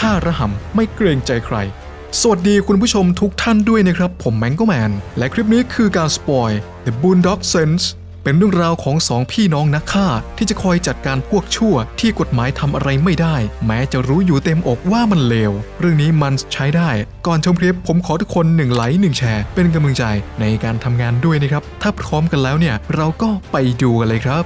ฆ่าระหำไม่เกรงใจใคร สวัสดีคุณผู้ชมทุกท่านด้วยนะครับ ผมแมงโกแมน และคลิปนี้คือการสปอย The Boondock Sense เป็นเรื่องราวของสองพี่น้องนักฆ่าที่จะคอยจัดการพวกชั่วที่กฎหมายทำอะไรไม่ได้ แม้จะรู้อยู่เต็มอกว่ามันเลว เรื่องนี้มันใช้ได้ ก่อนชมคลิปผมขอทุกคน1ไลค์1แชร์ เป็นกำลังใจในการทำงานด้วยนะครับ ถ้าพร้อมกันแล้วเนี่ย เราก็ไปดูกันเลยครับ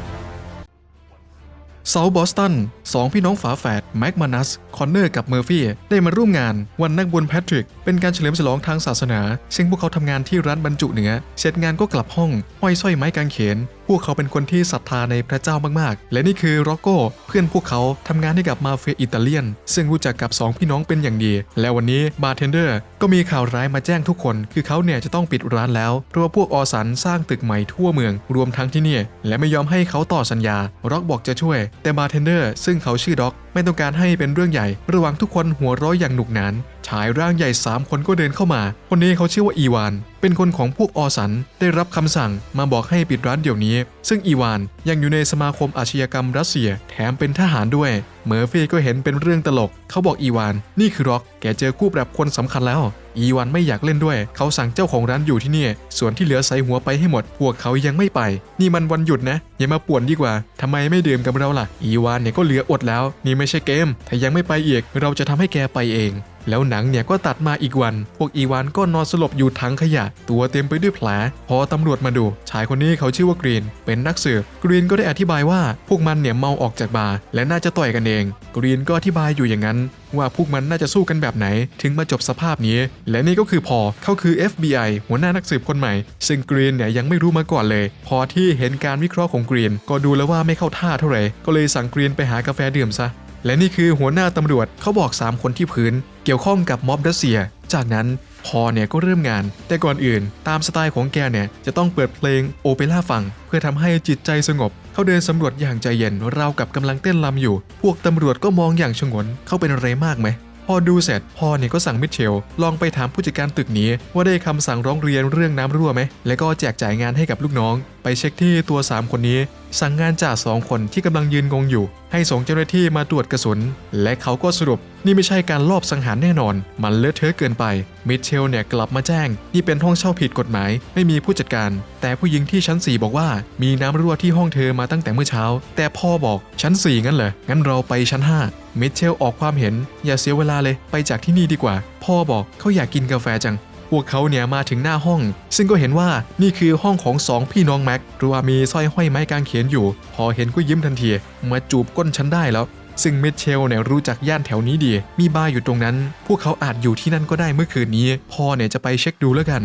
เซาบอสตันสองพี่น้องฝาแฝดแม็กมานัส คอนเนอร์กับเมอร์ฟี่ได้มาร่วมงาน วันนักบุญแพทริก เป็นการเฉลิมฉลองทางศาสนา ซึ่งพวกเขาทำงานที่ร้านบรรจุเนื้อ เสร็จงานก็กลับห้องห้อยสร้อยไม้กางเขนพวกเขาเป็นคนที่ศรัทธาในพระเจ้ามากๆ และนี่คือร็อกโก้เพื่อนพวกเขาทำงานให้กับมาเฟียอิตาเลียน ซึ่งรู้จักกับสองพี่น้องเป็นอย่างดี และวันนี้บาร์เทนเดอร์ก็มีข่าวร้ายมาแจ้งทุกคน คือเขาเนี่ยจะต้องปิดร้านแล้ว เพราะว่าพวกออสันสร้างตึกใหม่ทั่วเมือง รวมทั้งที่นี่ และไม่ยอมให้เขาต่อสัญญาร็อกบอกจะช่วย แต่บาร์เทนเดอร์ซึ่งเขาชื่อด็อก ไม่ต้องการให้เป็นเรื่องใหญ่ ระหว่างทุกคนหัวร้อยอย่างหนุกหนาน ชายร่างใหญ่ 3 คนก็เดินเข้ามา คนนี้เขาชื่อว่าอีวาน เป็นคนของพวกออสัน ได้รับคำสั่งมาบอกให้ปิดร้านเดี๋ยวนี้ ซึ่งอีวานยังอยู่ในสมาคมอาชญากรรมรัสเซีย แถมเป็นทหารด้วย เมอร์ฟี่ก็เห็นเป็นเรื่องตลก เขาบอกอีวาน นี่คือร็อก แกเจอคู่ปรับคนสำคัญแล้ว อีวานไม่อยากเล่นด้วย เขาสั่งเจ้าของร้านอยู่ที่นี่ ส่วนที่เหลือใส่หัวไปให้หมด พวกเขายังไม่ไป นี่มันวันหยุดนะ อย่ามาป่วนดีกว่าทำไมไม่ดื่มกับเราล่ะ อีวานเนี่ยก็เหลืออดแล้ว นี่ไม่ใช่เกม ถ้ายังไม่ไปอีก เราจะทำให้แกไปเอง แล้วหนังเนี่ยก็ตัดมาอีกวัน พวกอีวานก็นอนสลบอยู่ถังขยะ ตัวเต็มไปด้วยแผล พอตำรวจมาดู ชายคนนี้เขาชื่อว่ากรีน เป็นนักสืบ กรีนก็ได้อธิบายว่าพวกมันเนี่ยเมาออกจากบาร์และน่าจะต่อยกันเอง กรีนก็อธิบายอยู่อย่างนั้น ว่าพวกมันน่าจะสู้กันแบบไหน ถึงมาจบสภาพนี้ และนี่ก็คือพอเขาคือ FBI หัวหน้านักสืบคนใหม่ ซึ่งกรีนเนี่ยยังไม่รู้มาก่อนเลย พอที่เห็นการวิเคราะห์ของกรีน ก็ดูแล้วว่าไม่เข้าท่าเท่าไหร่ก็เลยสั่งกรีนไปหากาแฟดื่มซะ และนี่คือหัวหน้าตำรวจเขาบอก 3 คนที่พื้น เกี่ยวข้องกับม็อบรัสเซีย จากนั้นพอเนี่ยก็เริ่มงาน แต่ก่อนอื่น ตามสไตล์ของแกเนี่ยจะต้องเปิดเพลงโอเปร่าฟัง เพื่อทำให้จิตใจสงบ เขาเดินสำรวจอย่างใจเย็นราวกับกำลังเต้นลำอยู่ พวกตำรวจก็มองอย่างชงนเขาเป็นอะไรมากไหม พอดูเสร็จพ่อเนี่ยก็สั่งมิเชลลองไปถามผู้จัดการตึกนี้ ว่าได้คำสั่งร้องเรียนเรื่องน้ำรั่วไหม และก็แจกจ่ายงานให้กับลูกน้อง ไปเช็คที่ตัว 3 คนนี้ สั่งงานจ่าสองคนที่กำลังยืนงงอยู่ ให้ส่งเจ้าหน้าที่มาตรวจกระสุน และเขาก็สรุป นี่ไม่ใช่การลอบสังหารแน่นอน มันเลอะเทอะเกินไป มิเชลเนี่ยกลับมาแจ้ง นี่เป็นห้องเช่าผิดกฎหมาย ไม่มีผู้จัดการ แต่ผู้หญิงที่ชั้น 4 บอกว่า มีน้ำรั่วที่ห้องเธอมาตั้งแต่เมื่อเช้า แต่พ่อบอกชั้น 4 งั้นเหรอ งั้นเราไปชั้น 5 มิเชลออกความเห็น อย่าเสียเวลาเลย ไปจากที่นี่ดีกว่า พ่อบอกเขาอยากกินกาแฟจังพวกเขาเนี่ยมาถึงหน้าห้อง ซึ่งก็เห็นว่านี่คือห้องของสองพี่น้องแม็กรือว่ามีสร้อยห้อยไม้กางเขนอยู่ พอเห็นก็ยิ้มทันที มาจูบก้นฉันได้แล้ว ซึ่งมิเชลเนี่ยรู้จักย่านแถวนี้ดี มีบาร์อยู่ตรงนั้น พวกเขาอาจอยู่ที่นั่นก็ได้เมื่อคืนนี้ พ่อเนี่ยจะไปเช็คดูแล้วกัน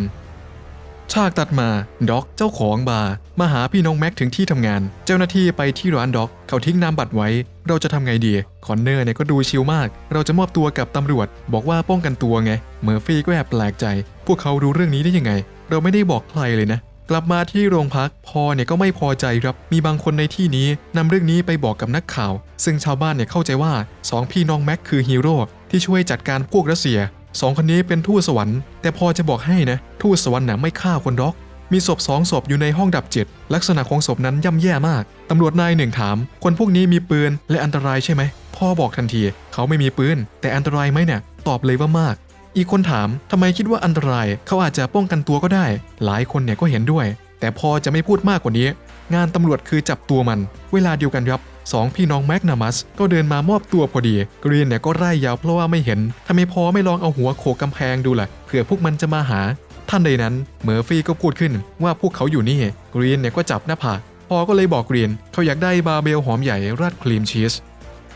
ฉากตัดมา ด็อกเจ้าของบาร์มาหาพี่น้องแม็กถึงที่ทำงาน เจ้าหน้าที่ไปที่ร้านด็อก เขาทิ้งนามบัตรไว้ เราจะทำไงดี คอนเนอร์เนี่ยก็ดูชิลมาก เราจะมอบตัวกับตำรวจ บอกว่าป้องกันตัวไง เมอร์ฟี่ก็แอบแปลกใจ พวกเขารู้เรื่องนี้ได้ยังไง เราไม่ได้บอกใครเลยนะ กลับมาที่โรงพักพอเนี่ยก็ไม่พอใจครับ มีบางคนในที่นี้นำเรื่องนี้ไปบอกกับนักข่าว ซึ่งชาวบ้านเนี่ยเข้าใจว่าสองพี่น้องแม็กคือฮีโร่ที่ช่วยจัดการพวกรัสเซียสองคนนี้เป็นทูตสวรรค์แต่พอจะบอกให้นะทูตสวรรค์น่ะไม่ฆ่าคนด็อก มีศพสองศพอยู่ในห้องดับจิตลักษณะของศพนั้นย่ำแย่มาก ตำรวจนายหนึ่งถาม คนพวกนี้มีปืนและอันตรายใช่ไหมพ่อบอกทันที เขาไม่มีปืนแต่อันตรายไหมเนี่ยตอบเลยว่ามาก อีกคนถามทำไมคิดว่าอันตรายเขาอาจจะป้องกันตัวก็ได้ หลายคนเนี่ยก็เห็นด้วย แต่พอจะไม่พูดมากกว่านี้ งานตำรวจคือจับตัวมัน เวลาเดียวกันครับสองพี่น้องแมกนามัสก็เดินมามอบตัวพอดี กรีนเนี่ยก็ไล่ยาวเพราะว่าไม่เห็นทำไมพอไม่ลองเอาหัวโขกกำแพงดูล่ะเผื่อพวกมันจะมาหา ท่านใดนั้นเมอร์ฟี่ก็พูดขึ้นว่าพวกเขาอยู่นี่กรีนเนี่ยก็จับหน้าผากพอก็เลยบอกกรีนเขาอยากได้บาเบลหอมใหญ่ราดครีมชีส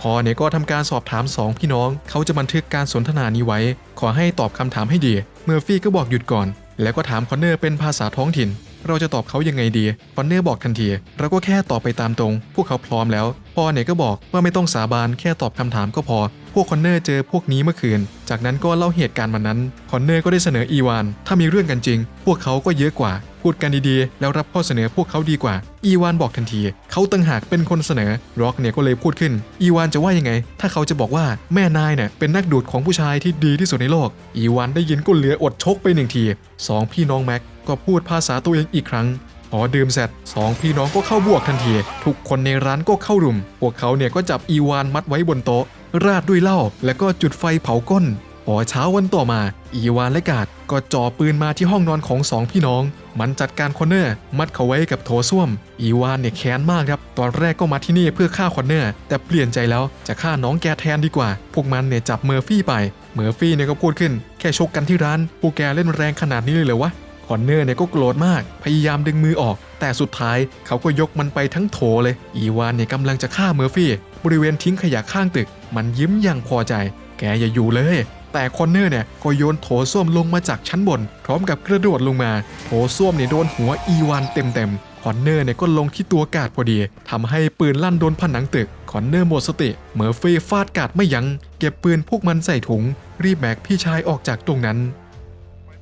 พอเนี่ยก็ทำการสอบถามสองพี่น้อง เขาจะบันทึกการสนทนานี้ไว้ ขอให้ตอบคำถามให้ดี เมอร์ฟี่ก็บอกหยุดก่อน แล้วก็ถามคอนเนอร์เป็นภาษาท้องถิ่น เราจะตอบเขายังไงดีคอนเนอร์บอกทันทีเราก็แค่ตอบไปตามตรง พวกเขาพร้อมแล้วพอเนี่ยก็บอกว่าไม่ต้องสาบานแค่ตอบคำถามก็พอ พวกคอนเนอร์เจอพวกนี้เมื่อคืน จากนั้นก็เล่าเหตุการณ์วันนั้น คอนเนอร์ก็ได้เสนออีวาน ถ้ามีเรื่องกันจริง พวกเขาก็เยอะกว่า พูดกันดีๆ แล้วรับข้อเสนอพวกเขาดีกว่า อีวานบอกทันที เขาตั้งหากเป็นคนเสนอ ร็อกเนี่ยก็เลยพูดขึ้น อีวานจะว่ายังไง ถ้าเขาจะบอกว่าแม่นายเนี่ยเป็นนักดูดของผู้ชายที่ดีที่สุดในโลก อีวานได้ยินก็เหลืออดชกไปหนึ่งทีสองพี่น้องแม็กก็พูดภาษาตัวเองอีกครั้งพอดื่มเสร็จสองพี่น้องก็เข้าบวกทันที ทุกคนในร้านก็เข้ารุม พวกเขาเนี่ยก็จับอีวานมัดไว้บนโต๊ะ ราดด้วยเหล้าแล้วก็จุดไฟเผาก้น พอเช้าวันต่อมา อีวานและกาดก็จ่อปืนมาที่ห้องนอนของสองพี่น้อง มันจัดการคอนเนอร์ มัดเขาไว้กับโถส้วม อีวานเนี่ยแค้นมากครับ ตอนแรกก็มาที่นี่เพื่อฆ่าคอนเนอร์ แต่เปลี่ยนใจแล้วจะฆ่าน้องแกแทนดีกว่า พวกมันเนี่ยจับเมอร์ฟี่ไป เมอร์ฟี่เนี่ยก็พูดขึ้น แค่ชกกันที่ร้านพวกแกเล่นแรงขนาดนี้เลยเหรอวะคอนเนอร์เนี่ยก็โกรธมาก พยายามดึงมือออก แต่สุดท้ายเขาก็ยกมันไปทั้งโถเลย อีวานเนี่ยกำลังจะฆ่าเมอร์ฟี่ บริเวณทิ้งขยะข้างตึก มันยิ้มอย่างพอใจ แกอย่าอยู่เลย แต่คอนเนอร์เนี่ยก็โยนโถส้วมลงมาจากชั้นบน พร้อมกับกระโดดลงมา โถส้วมเนี่ยโดนหัวอีวานเต็มๆคอนเนอร์เนี่ยก็ลงที่ตัวกาดพอดีทำให้ปืนลั่นโดนผนังตึกคอนเนอร์หมดสติเมอร์ฟี่ฟาดกาดไม่ยัง้งเก็บปืนพวกมันใส่ถุง รีบแบกพี่ชายออกจากตรงนั้น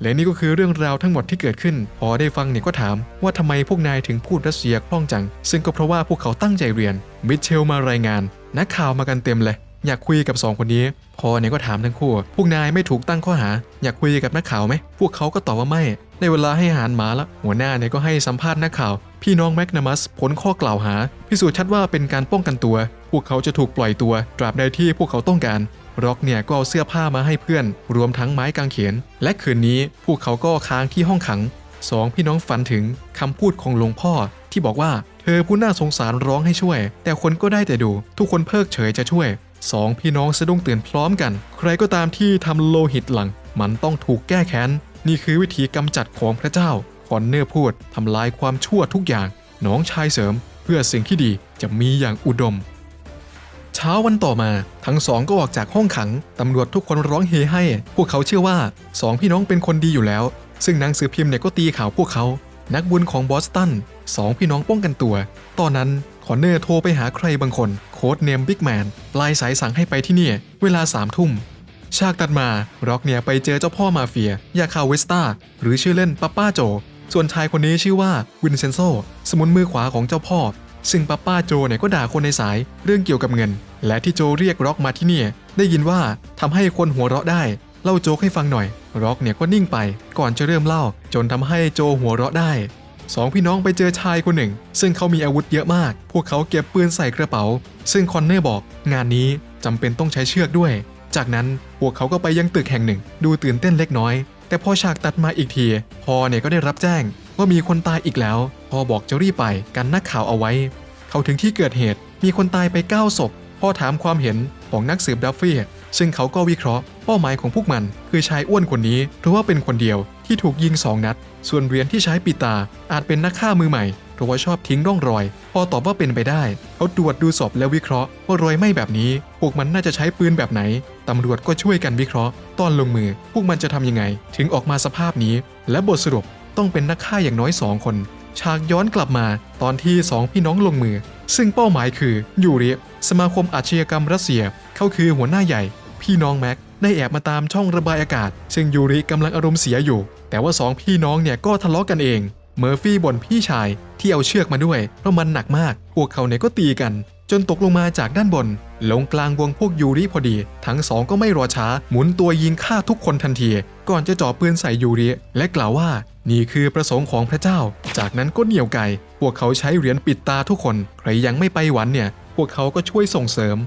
และนี่ก็คือเรื่องราวทั้งหมดที่เกิดขึ้น พอได้ฟังเนี่ยก็ถามว่าทำไมพวกนายถึงพูดรัสเซียคล่องจัง ซึ่งก็เพราะว่าพวกเขาตั้งใจเรียน มิเชลมารายงาน นักข่าวมากันเต็มเลย อยากคุยกับสองคนนี้ พอเนี่ยก็ถามทั้งคู่ พวกนายไม่ถูกตั้งข้อหา อยากคุยกับนักข่าวไหม พวกเขาก็ตอบว่าไม่ ในเวลาให้อาหารหมาละ หัวหน้าเนี่ยก็ให้สัมภาษณ์นักข่าว พี่น้องแมกนามัสพ้นข้อกล่าวหา พิสูจน์ชัดว่าเป็นการป้องกันตัว พวกเขาจะถูกปล่อยตัว ตราบใดที่พวกเขาต้องการร็อกเนี่ยก็เอาเสื้อผ้ามาให้เพื่อน รวมทั้งไม้กางเขน และคืนนี้พวกเขาก็ค้างที่ห้องขังสองพี่น้องฝันถึงคำพูดของหลวงพ่อ ที่บอกว่า เธอผู้น่าสงสารร้องให้ช่วย แต่คนก็ได้แต่ดู ทุกคนเพิกเฉยจะช่วย สองพี่น้องสะดุ้งตื่นพร้อมกัน ใครก็ตามที่ทำโลหิตหลัง มันต้องถูกแก้แค้น นี่คือวิธีกำจัดของพระเจ้าคอนเนอร์พูดทำลายความชั่วทุกอย่าง น้องชายเสริม เพื่อสิ่งที่ดีจะมีอย่างอุดม เช้าวันต่อมาทั้งสองก็ออกจากห้องขัง ตำรวจทุกคนร้องเฮให้ พวกเขาเชื่อว่าสองพี่น้องเป็นคนดีอยู่แล้ว ซึ่งหนังสือพิมพ์เนี่ยก็ตีข่าวพวกเขา นักบุญของบอสตันสองพี่น้องป้องกันตัว ตอนนั้น อนเนอร์โทรไปหาใครบางคน โค้ดเนมบิ๊กแมนปลายสายสั่งให้ไปที่นี่ เวลาสามทุ่ม ฉากตัดมาร็อกเนี่ยไปเจอเจ้าพ่อมาเฟีย ยาคาเวสตาหรือชื่อเล่นป้าป้าโจ ส่วนชายคนนี้ชื่อว่าวินเซนโซ สมุนมือขวาของเจ้าพ่อ ซึ่งป้าป้าโจเนี่ยก็ด่าคนในสายเรื่องเกี่ยวกับเงิน และที่โจเรียกร็อกมาที่นี่ได้ยินว่าทำให้คนหัวเราะได้เล่าโจกให้ฟังหน่อยร็อกเนี่ยก็นิ่งไป ก่อนจะเริ่มเล่า จนทำให้โจหัวเราะได้ สองพี่น้องไปเจอชายคนหนึ่ง ซึ่งเขามีอาวุธเยอะมาก พวกเขาเก็บปืนใส่กระเป๋า ซึ่งคอนเนอร์บอก งานนี้จำเป็นต้องใช้เชือกด้วย จากนั้นพวกเขาก็ไปยังตึกแห่งหนึ่ง ดูตื่นเต้นเล็กน้อย แต่พอฉากตัดมาอีกทีพอเนี่ยก็ได้รับแจ้งว่ามีคนตายอีกแล้ว พอบอกจะรีบไปกันนักข่าวเอาไว้ เขาถึงที่เกิดเหตุมีคนตายไป9ศพพ่อถามความเห็นของนักสืบดัฟฟี่ ซึ่งเขาก็วิเคราะห์เป้าหมายของพวกมัน คือชายอ้วนคนนี้เพราะว่าเป็นคนเดียวที่ถูกยิงสองนัด ส่วนเหรียญที่ใช้ปิดตาอาจเป็นนักฆ่ามือใหม่เพราะว่าชอบทิ้งร่องรอย พอตอบว่าเป็นไปได้ เขาตรวจดูศพแล้ววิเคราะห์ ว่ารอยไหม้แบบนี้ พวกมันน่าจะใช้ปืนแบบไหน ตำรวจก็ช่วยกันวิเคราะห์ ตอนลงมือ พวกมันจะทำยังไง ถึงออกมาสภาพนี้ และบทสรุปต้องเป็นนักฆ่าอย่างน้อยสองคนฉากย้อนกลับมาตอนที่สองพี่น้องลงมือ ซึ่งเป้าหมายคือยูริสมาคมอาชญากรรมรัสเซีย เขาคือหัวหน้าใหญ่ พี่น้องแม็กได้แอบมาตามช่องระบายอากาศ ซึ่งยูริกำลังอารมณ์เสียอยู่ แต่ว่าสองพี่น้องเนี่ยก็ทะเลาะกันเอง เมอร์ฟี่บ่นพี่ชายที่เอาเชือกมาด้วย เพราะมันหนักมาก พวกเขาเนี่ยก็ตีกัน จนตกลงมาจากด้านบน ลงกลางวงพวกยูริพอดี ทั้งสองก็ไม่รอช้า หมุนตัวยิงฆ่าทุกคนทันที ก่อนจะจ่อปืนใส่ยูริ และกล่าวว่า นี่คือประสงค์ของพระเจ้า จากนั้นก็เหนี่ยวไก พวกเขาใช้เหรียญปิดตาทุกคน ใครยังไม่ไปหวันเนี่ย พวกเขาก็ช่วยส่งเสริม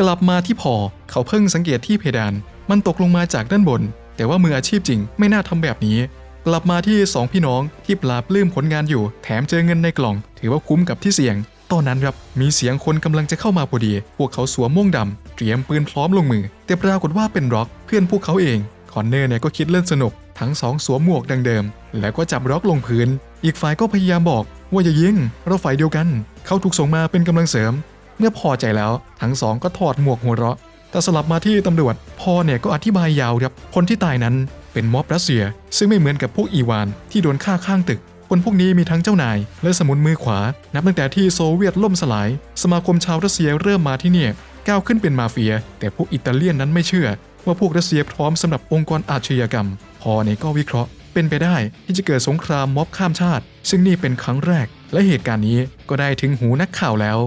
กลับมาที่พอเขาเพิ่งสังเกตที่เพดาน มันตกลงมาจากด้านบน แต่ว่ามืออาชีพจริงไม่น่าทำแบบนี้ กลับมาที่สองพี่น้องที่ปราปลื้มผลงานอยู่ แถมเจอเงินในกล่อง ถือว่าคุ้มกับที่เสี่ยง ตอนนั้นครับมีเสียงคนกำลังจะเข้ามาพอดี พวกเขาสวมม่วงดำเตรียมปืนพร้อมลงมือ แต่ปรากฏว่าเป็นร็อกเพื่อนพวกเขาเองคอนเนอร์เนี่ยก็คิดเล่นสนุก ทั้งสองสวมหมวกดังเดิม แล้วก็จับร็อกลงพื้น อีกฝ่ายก็พยายามบอกว่าอย่ายิงเราฝ่ายเดียวกัน เขาถูกส่งมาเป็นกำลังเสริม เมื่อพอใจแล้ว ทั้งสองก็ถอดหมวกหัวเราะ แต่สลับมาที่ตำรวจพ่อเนี่ยก็อธิบายยาวครับ คนที่ตายนั้นเป็นม็อบรัสเซีย ซึ่งไม่เหมือนกับพวกอีวานที่โดนฆ่าข้างตึก คนพวกนี้มีทั้งเจ้านาย และสมุนมือขวา นับตั้งแต่ที่โซเวียตล่มสลาย สมาคมชาวรัสเซียเริ่มมาที่เนี่ยก้าวขึ้นเป็นมาเฟีย แต่พวกอิตาเลียนนั้นไม่เชื่อ ว่าพวกรัสเซียพร้อมสำหรับองค์กรอาชญากรรม พอเนี่ยก็วิเคราะห์ เป็นไปได้ที่จะเกิดสงครามม็อบข้ามชาติ ซึ่งนี่เป็นครั้งแรก และเหตุการณ์นี้ก็ได้ถึงหูนักข่าวแล้ว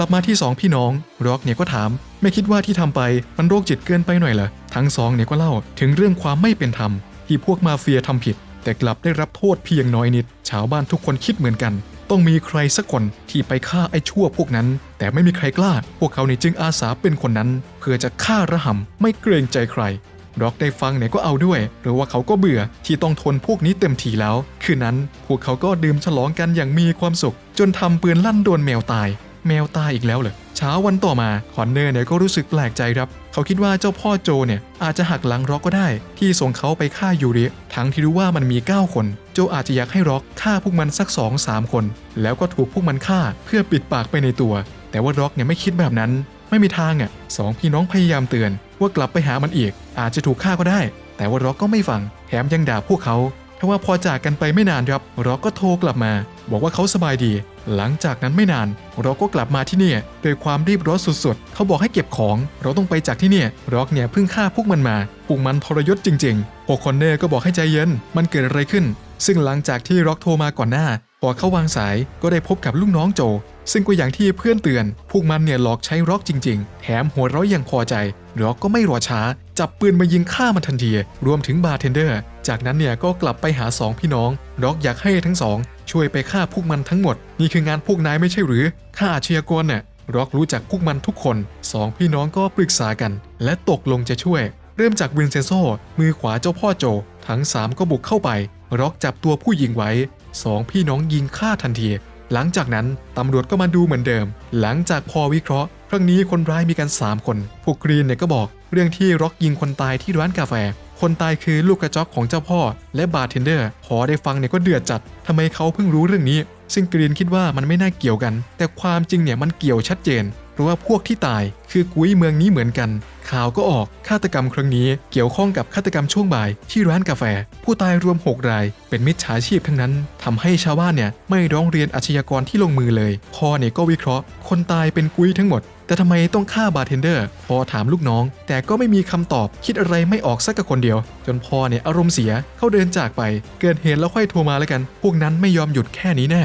กลับมาที่สองพี่น้องร็อกเนี่ยก็ถาม ไม่คิดว่าที่ทำไปมันโรคจิตเกินไปหน่อยเหรอทั้งสองเนี่ยก็เล่าถึงเรื่องความไม่เป็นธรรม ที่พวกมาเฟียทำผิด แต่กลับได้รับโทษเพียงน้อยนิด ชาวบ้านทุกคนคิดเหมือนกัน ต้องมีใครสักคนที่ไปฆ่าไอ้ชั่วพวกนั้น แต่ไม่มีใครกล้า พวกเขาเนี่ยจึงอาสาเป็นคนนั้น เพื่อจะฆ่าระห่ำไม่เกรงใจใครร็อกได้ฟังเนี่ยก็เอาด้วย หรือว่าเขาก็เบื่อที่ต้องทนพวกนี้เต็มทีแล้ว คืนนั้นพวกเขาก็ดื่มฉลองกันอย่างมีความสุข จนทำปืนลั่นโดนแมวตาย แมวตายอีกแล้วเหรอเช้าวันต่อมาคอนเนอร์เนี่ยก็รู้สึกแปลกใจครับเขาคิดว่าเจ้าพ่อโจเนี่ยอาจจะหักหลังร็อกก็ได้ ที่ส่งเขาไปฆ่ายูริทั้งที่รู้ว่ามันมี 9 คน โจอาจจะอยากให้ร็อกฆ่าพวกมันสัก 2-3 คน แล้วก็ถูกพวกมันฆ่าเพื่อปิดปากไปในตัว แต่ว่าร็อกเนี่ยไม่คิดแบบนั้น ไม่มีทางอะสองพี่น้องพยายามเตือน ว่ากลับไปหามันอีก อาจจะถูกฆ่าก็ได้ แต่ว่าร็อกก็ไม่ฟังแถมยังด่าพวกเขา ทว่าพอจากกันไปไม่นานครับร็อกก็โทรกลับมา บอกว่าเขาสบายดี หลังจากนั้นไม่นาน เราก็กลับมาที่นี่ด้วยความรีบร้อนสุดๆ เขาบอกให้เก็บของ เราต้องไปจากที่นี่ร็อกเนี่ยเพิ่งฆ่าพวกมันมาพวกมันทรยศจริงๆโอคอนเนอร์ก็บอกให้ใจเย็น มันเกิดอะไรขึ้น ซึ่งหลังจากที่ร็อกโทรมาก่อนหน้า พอเขาวางสายก็ได้พบกับลูกน้องโจ ซึ่งก็อย่างที่เพื่อนเตือน พวกมันเนี่ยหลอกใช้ร็อกจริง ๆ แถมหัวเราะอย่างพอใจร็อกก็ไม่รอช้า จับปืนมายิงฆ่ามันทันที รวมถึงบาร์เทนเดอร์ จากนั้นเนี่ยก็กลับไปหาสองพี่น้องร็อกอยากให้ทั้งสอง ช่วยไปฆ่าพวกมันทั้งหมด นี่คืองานพวกนายไม่ใช่หรือฆ่าอาชญากรเนี่ยร็อกรู้จักพวกมันทุกคนสองพี่น้องก็ปรึกษากัน และตกลงจะช่วย เริ่มจากวินเซนโซมือขวาเจ้าพ่อโจ ทั้งสามก็บุกเข้าไป ร็อกจับตัวผู้หญิงไว้สองพี่น้องยิงฆ่าทันที หลังจากนั้นตำรวจก็มาดูเหมือนเดิม หลังจากพอวิเคราะห์ครั้งนี้คนร้ายมีกัน 3 คน พวกกรีนเนี่ยก็บอกเรื่องที่ร็อกยิงคนตายที่ร้านกาแฟ คนตายคือลูกกระจอกของเจ้าพ่อ และบาร์เทนเดอร์ พอได้ฟังเนี่ยก็เดือดจัดทำไมเขาเพิ่งรู้เรื่องนี้ ซึ่งกรีนคิดว่ามันไม่น่าเกี่ยวกัน แต่ความจริงเนี่ยมันเกี่ยวชัดเจน เพราะว่าพวกที่ตายคือกุ้ยเมืองนี้เหมือนกัน ข่าวก็ออกฆาตกรรมครั้งนี้เกี่ยวข้องกับฆาตกรรมช่วงบ่ายที่ร้านกาแฟ ผู้ตายรวม 6 ราย เป็นมิจฉาชีพทั้งนั้นทำให้ชาวบ้านเนี่ยไม่ร้องเรียนอาชญากรที่ลงมือเลยพ่อเนี่ยก็วิเคราะห์ คนตายเป็นกุ้ยทั้งหมด แต่ทำไมต้องฆ่าบาร์เทนเดอร์พอถามลูกน้อง แต่ก็ไม่มีคำตอบคิดอะไรไม่ออกสักกับคนเดียว จนพ่อเนี่ยอารมณ์เสียเขาเดินจากไป เกิดเหตุแล้วค่อยโทรมาแล้วกัน พวกนั้นไม่ยอมหยุดแค่นี้แน่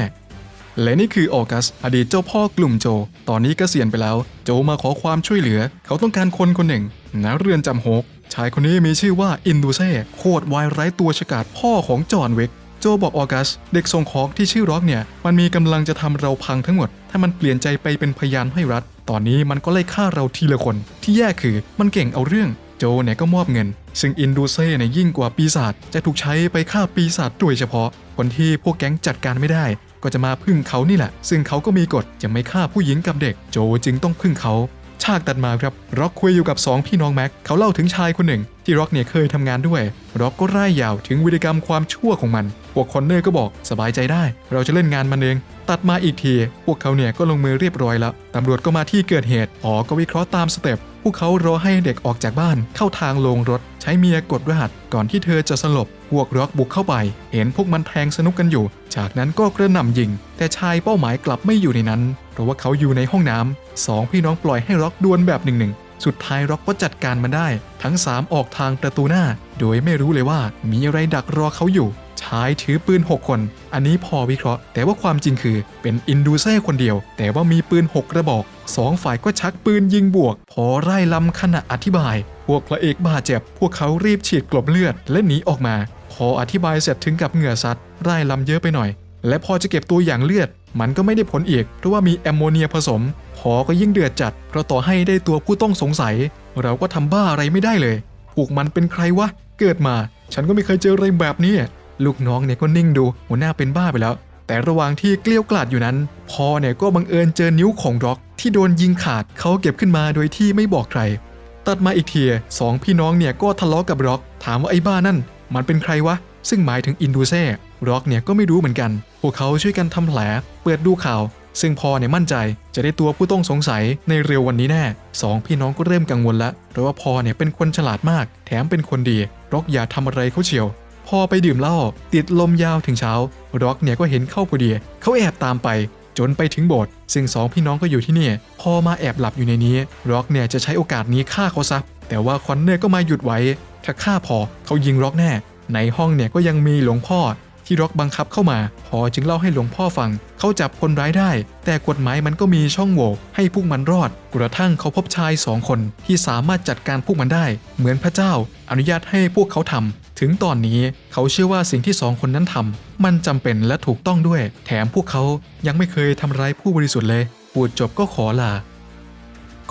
และนี่คือออกัส อดีตเจ้าพ่อกลุ่มโจ ตอนนี้กเกษียณไปแล้ว โจมาขอความช่วยเหลือ เขาต้องการคนคนหนึ่งณเรือนจำโฮกชายคนนี้มีชื่อว่าอินดูเซ่โคตรวายไร้ตัวฉกาจพ่อของจอห์นเวกโจบอกออกัส เด็กส่งของที่ชื่อร็อกเนี่ย มันมีกำลังจะทำเราพังทั้งหมด ถ้ามันเปลี่ยนใจไปเป็นพยานให้รัฐ ตอนนี้มันก็ไล่ฆ่าเราทีละคน ที่แย่คือมันเก่งเอาเรื่อง โจเนี่ยก็มอบเงิน ซึ่งอินดูเซ่เนี่ยยิ่งกว่าปีศาจจะถูกใช้ไปฆ่าปีศาจโดยเฉพาะ คนที่พวกแก๊งจัดการไม่ได้ ก็จะมาพึ่งเขานี่แหละ ซึ่งเขาก็มีกฎจะไม่ฆ่าผู้หญิงกับเด็ก โจจึงต้องพึ่งเขา ฉากตัดมาครับร็อกคุยอยู่กับ 2 พี่น้องแม็ก เขาเล่าถึงชายคนหนึ่ง ที่ร็อกเนี่ยเคยทำงานด้วย ร็อกก็ร่ายยาวถึงวิธีกรรมความชั่วของมัน พวกคอนเนอร์ก็บอกสบายใจได้ เราจะเล่นงานมันเอง ตัดมาอีกที พวกเขาเนี่ยก็ลงมือเรียบร้อยแล้วตำรวจก็มาที่เกิดเหตุอ๋อก็วิเคราะห์ตามสเต็ป พวกเขารอให้เด็กออกจากบ้านเข้าทางลงรถ ใช้เมียกดรหัสก่อนที่เธอจะสลบ พวกร็อกบุกเข้าไป เห็นพวกมันแทงสนุกกันอยู่ จากนั้นก็กระหน่ำยิง แต่ชายเป้าหมายกลับไม่อยู่ในนั้น เพราะว่าเขาอยู่ในห้องน้ำสองพี่น้องปล่อยให้ร็อกดวลแบบหนึ่งหนึ่งสุดท้ายร็อกก็จัดการมันได้ ทั้ง 3 ออกทางประตูหน้า โดยไม่รู้เลยว่ามีอะไรดักรอเขาอยู่ ชายถือปืน 6 คน อันนี้พอวิเคราะห์ แต่ว่าความจริงคือเป็นอินดูเซ่คนเดียว แต่ว่ามีปืน 6 กระบอก2ฝ่ายก็ชักปืนยิงบวก พอไล่ลำขณะอธิบาย พวกพระเอกบาดเจ็บ พวกเขารีบฉีดกลบเลือดและหนีออกมา พออธิบายเสร็จถึงกับเหงื่อซัดไล่ลำเยอะไปหน่อย และพอจะเก็บตัวอย่างเลือด มันก็ไม่ได้ผลอีกเพราะว่ามีแอมโมเนียผสม พอก็ยิ่งเดือดจัด เพราะต่อให้ได้ตัวผู้ต้องสงสัย เราก็ทำบ้าอะไรไม่ได้เลยพวกมันเป็นใครวะเกิดมา ฉันก็ไม่เคยเจออะไรแบบนี้ ลูกน้องเนี่ยก็นิ่งดูหัวหน้าเป็นบ้าไปแล้ว แต่ระหว่างที่เกลี้ยวกล่อดอยู่นั้น พอเนี่ยก็บังเอิญเจอนิ้วของร็อก ที่โดนยิงขาดเขาเก็บขึ้นมาโดยที่ไม่บอกใคร ตัดมาอีกทีสองพี่น้องเนี่ยก็ทะเลาะกับร็อก ถามว่าไอ้บ้านั่น มันเป็นใครวะ ซึ่งหมายถึงอินดูเซ่ร็อกเนี่ยก็ไม่รู้เหมือนกัน พวกเขาช่วยกันทำแผล เปิดดูข่าว ซึ่งพอเนี่ยมั่นใจจะได้ตัวผู้ต้องสงสัยในเร็ววันนี้แน่สองพี่น้องก็เริ่มกังวลละเพราะว่าพอเนี่ยเป็นคนฉลาดมาก แถมเป็นคนดีร็อกอย่าทำอะไรเขาเชียว พอไปดื่มเหล้าติดลมยาวถึงเช้าร็อกเนี่ยก็เห็นเข้าพอดีเขาแอบตามไป จนไปถึงโบสถ์ซึ่งสองพี่น้องก็อยู่ที่นี่ พอมาแอบหลับอยู่ในนี้ร็อกเนี่ยจะใช้โอกาสนี้ฆ่าเขาซะแต่ว่าคอนเนอร์ก็มาหยุดไว้ ถ้าฆ่าพอเขายิงร็อกแน่ ในห้องเนี่ยก็ยังมีหลวงพ่อ ที่ร็อกบังคับเข้ามาพอจึงเล่าให้หลวงพ่อฟัง เขาจับคนร้ายได้ แต่กฎหมายมันก็มีช่องโหว่ให้พวกมันรอด กระทั่งเขาพบชายสองคนที่สามารถจัดการพวกมันได้ เหมือนพระเจ้า อนุญาตให้พวกเขาทำถึงตอนนี้เขาเชื่อว่าสิ่งที่สองคนนั้นทำมันจำเป็นและถูกต้องด้วย แถมพวกเขายังไม่เคยทำร้ายผู้บริสุทธิ์เลย พูดจบก็ขอลา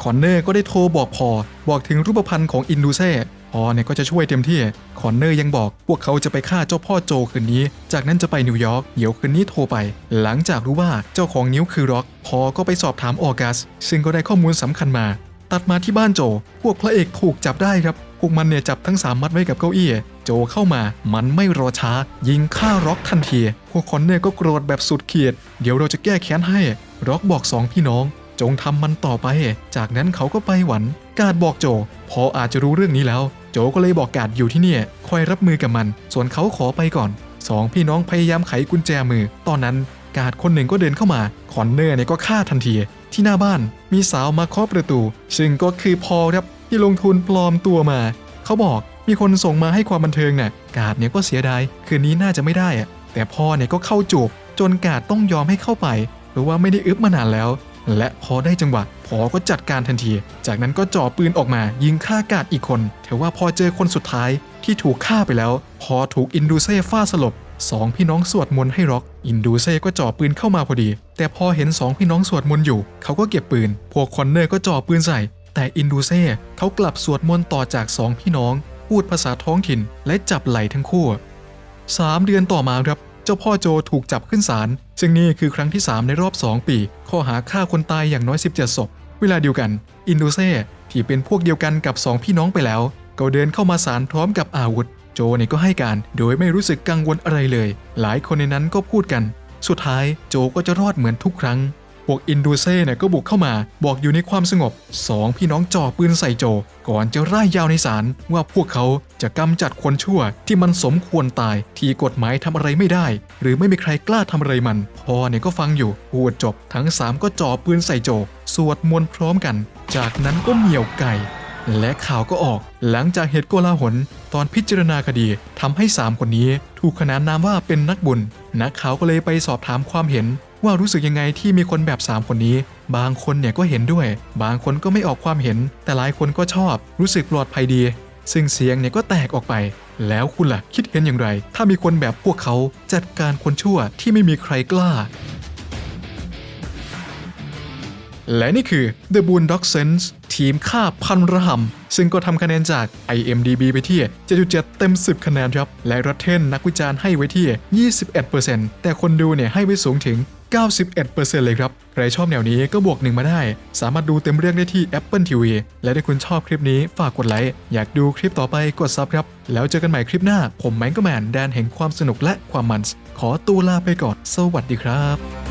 คอนเนอร์ก็ได้โทรบอกพอบอกถึงรูปพรรณของอินดูเซ่ พอเนี่ยก็จะช่วยเต็มที่ คอนเนอร์ยังบอก พวกเขาจะไปฆ่าเจ้าพ่อโจคืนนี้ จากนั้นจะไปนิวยอร์ก เดี๋ยวคืนนี้โทรไป หลังจากรู้ว่าเจ้าของนิ้วคือร็อก พอก็ไปสอบถามออกัส ซึ่งก็ได้ข้อมูลสำคัญมา ตัดมาที่บ้านโจ พวกพระเอกถูกจับได้ครับ พวกมันเนี่ยจับทั้งสามมัดไว้กับเก้าอี้ โจเข้ามา มันไม่รอช้า ยิงฆ่าร็อกทันที พวกคอนเนอร์ก็โกรธแบบสุดขีด เดี๋ยวเราจะแก้แค้นให้ ร็อกบอกสองพี่น้องจงทำมันต่อไป จากนั้นเขาก็ไปหวัน กาดบอกโจ พออาจจะรู้เรื่องนี้แล้ว โจก็เลยบอกกาดอยู่ที่เนี่ยคอยรับมือกับมัน ส่วนเขาขอไปก่อนสองพี่น้องพยายามไขกุญแจมือ ตอนนั้นกาดคนหนึ่งก็เดินเข้ามา คอนเนอร์เนี่ยก็ฆ่าทันที ที่หน้าบ้านมีสาวมาเคาะประตู ซึ่งก็คือพอครับที่ลงทุนปลอมตัวมา เขาบอกมีคนส่งมาให้ความบันเทิงน่ะกาดเนี่ยก็เสียดายคืนนี้น่าจะไม่ได้อะแต่พ่อเนี่ยก็เข้าจูบจนกาดต้องยอมให้เข้าไปเพราะว่าไม่ได้อึบมานานแล้ว และพอได้จังหวะพอก็จัดการทันที จากนั้นก็จ่อปืนออกมายิงฆ่ากาดอีกคน แต่ว่าพอเจอคนสุดท้ายที่ถูกฆ่าไปแล้ว พอถูกอินดูเซ่ฟาดสลบสองพี่น้องสวดมนต์ให้ร็อก อินดูเซ่ก็จ่อปืนเข้ามาพอดี แต่พอเห็นสองพี่น้องสวดมนต์อยู่ เขาก็เก็บปืน พวกคอนเนอร์ก็จ่อปืนใส่ แต่อินดูเซ่เขากลับสวดมนต์ต่อจากสองพี่น้อง พูดภาษาท้องถิ่น และจับไหล่ทั้งคู่สามเดือนต่อมาครับ เจ้าพ่อโจถูกจับขึ้นศาลซึ่งนี่คือครั้งที่ 3 ในรอบ 2 ปี ข้อหาฆ่าคนตายอย่างน้อย 17 ศพ เวลาเดียวกัน อินโดเซ่ที่เป็นพวกเดียวกันกับ 2 พี่น้องไปแล้ว ก็เดินเข้ามาศาลพร้อมกับอาวุธ โจเนี่ยก็ให้การโดยไม่รู้สึกกังวลอะไรเลย หลายคนในนั้นก็พูดกัน สุดท้ายโจก็จะรอดเหมือนทุกครั้ง พวกอินดูเซ่เนี่ยก็บุกเข้ามาบอกอยู่ในความสงบสองพี่น้องจ่อปืนใส่โจ ก่อนจะร่ายยาวในศาลว่าพวกเขาจะกำจัดคนชั่วที่มันสมควรตายที่กฎหมายทำอะไรไม่ได้ หรือไม่มีใครกล้าทำอะไรมัน พอเนี่ยก็ฟังอยู่พูดจบทั้งสามก็จ่อปืนใส่โจ สวดมนต์พร้อมกัน จากนั้นก็เหมี่ยวไก่และข่าวก็ออก หลังจากเหตุโกลาหล ตอนพิจารณาคดีทำให้ 3 คนนี้ ถูกขนานนามว่าเป็นนักบุญ นักข่าวก็เลยไปสอบถามความเห็น ว่ารู้สึกยังไงที่มีคนแบบ 3 คนนี้ บางคนเนี่ยก็เห็นด้วย บางคนก็ไม่ออกความเห็น แต่หลายคนก็ชอบ รู้สึกปลอดภัยดี ซึ่งเสียงเนี่ยก็แตกออกไป แล้วคุณล่ะ คิดเห็นอย่างไร ถ้ามีคนแบบพวกเขาจัดการคนชั่วที่ไม่มีใครกล้าและนี่คือ The Boondock Sense ทีมฆ่าพันระหำซึ่งก็ทำคะแนนจาก IMDB ไปที่ 7.7 เต็ม 10 คะแนนครับ และ Rotten นักวิจารณ์ให้ไว้ที่ 21%แต่คนดูเนี่ยให้ไว้สูงถึง 91%เลยครับ ใครชอบแนวนี้ก็บวกหนึ่งมาได้ สามารถดูเต็มเรื่องได้ที่ Apple TV และถ้าคุณชอบคลิปนี้ฝากกดไลค์ อยากดูคลิปต่อไปกดซับครับ แล้วเจอกันใหม่คลิปหน้า ผมแมงก็แมนแดนแห่งความสนุกและความมัน ขอตัวลาไปก่อน สวัสดีครับ